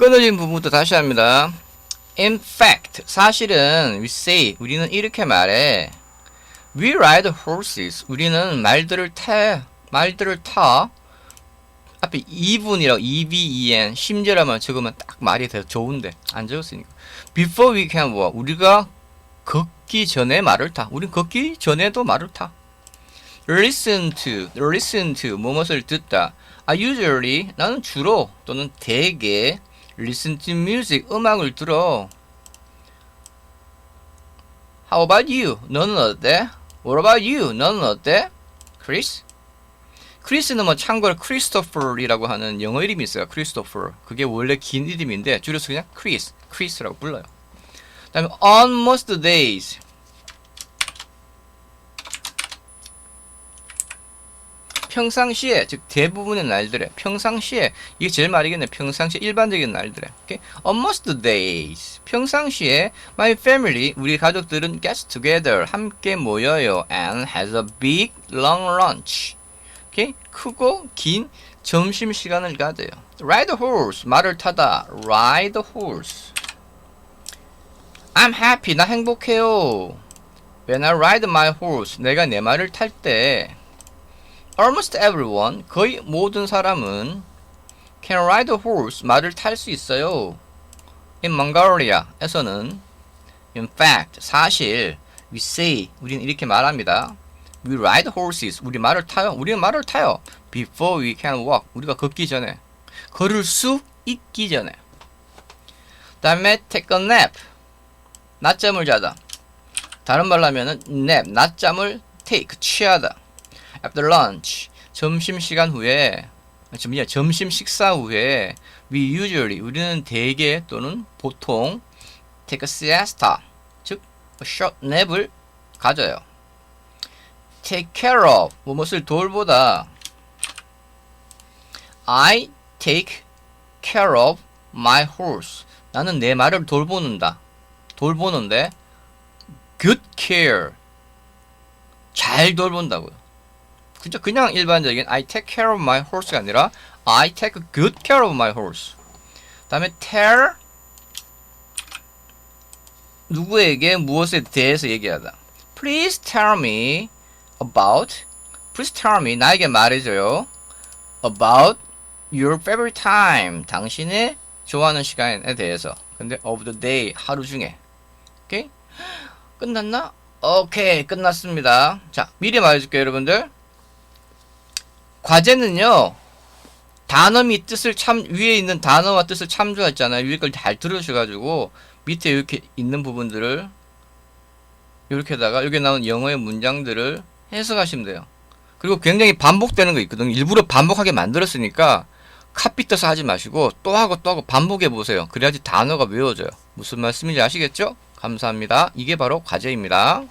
끊어진 부분부터 다시 합니다. In fact, 사실은 we say 우리는 이렇게 말해. We ride horses. 우리는 말들을 타. 말들을 타. 앞에 even이라고 even 심지어라만 적으면 딱 말이 더 좋은데 안 적었으니까. Before we can walk. 우리가 걷기 전에 말을 타. 우린 걷기 전에도 말을 타. Listen to, listen to 무엇을 듣다. I usually 나는 주로 또는 대개 listen to music 음악을 들어. How about you? 너는 어때? What about you? 너는 어때? Chris? 크리스는 뭐 참고로 크리스토퍼이라고 하는 영어 이름이 있어요. 크리스토퍼. 그게 원래 긴 이름인데 줄여서 그냥 크리스, 크리스라고 불러요. 그다음에 on most days. 평상시에 즉 대부분의 날들에 평상시에 이게 제일 말이겠네 평상시 일반적인 날들에 오케이? on most days 평상시에 my family 우리 가족들은 gets together 함께 모여요 and has a big long lunch 오케이? 크고 긴 점심 시간을 가져요 ride a horse 말을 타다 ride a horse I'm happy 나 행복해요 when I ride my horse 내가 내 말을 탈때 Almost everyone, 거의 모든 사람은 can ride a horse, 말을 탈 수 있어요. In Mongolia에서는 in fact, 사실 we say, 우리는 이렇게 말합니다. We ride horses, 우리 말을 타요. 우리는 말을 타요. Before we can walk, 우리가 걷기 전에. 걸을 수 있기 전에. 다음에 take a nap, 낮잠을 자다. 다른 말로 하면은 nap, 낮잠을 take, 취하다. After lunch 점심 시간 후에 점이야 점심 식사 후에 we usually 우리는 대개 또는 보통 take a siesta 즉 short nap을 가져요. take care of 무엇을 돌보다 I take care of my horse 나는 내 말을 돌보는다 돌보는데 good care 잘 돌본다고요. 그죠? 그냥 일반적인 I take care of my horse가 아니라 I take good care of my horse. 다음에 tell 누구에게 무엇에 대해서 얘기하다. Please tell me about Please tell me 나에게 말해줘요. About your favorite time 당신의 좋아하는 시간에 대해서. 근데 of the day 하루 중에. 오케이? 끝났나? 오케이 끝났습니다. 자 미리 말해줄게요 여러분들. 과제는요 단어 및 뜻을 참 위에 있는 단어와 뜻을 참조했잖아요. 위에 걸 잘 들으셔가지고 밑에 이렇게 있는 부분들을 이렇게다가 여기 나온 영어의 문장들을 해석하시면 돼요. 그리고 굉장히 반복되는 거 있거든요. 일부러 반복하게 만들었으니까 카피 떠서 하지 마시고 또 하고 또 하고 반복해 보세요. 그래야지 단어가 외워져요. 무슨 말씀인지 아시겠죠? 감사합니다. 이게 바로 과제입니다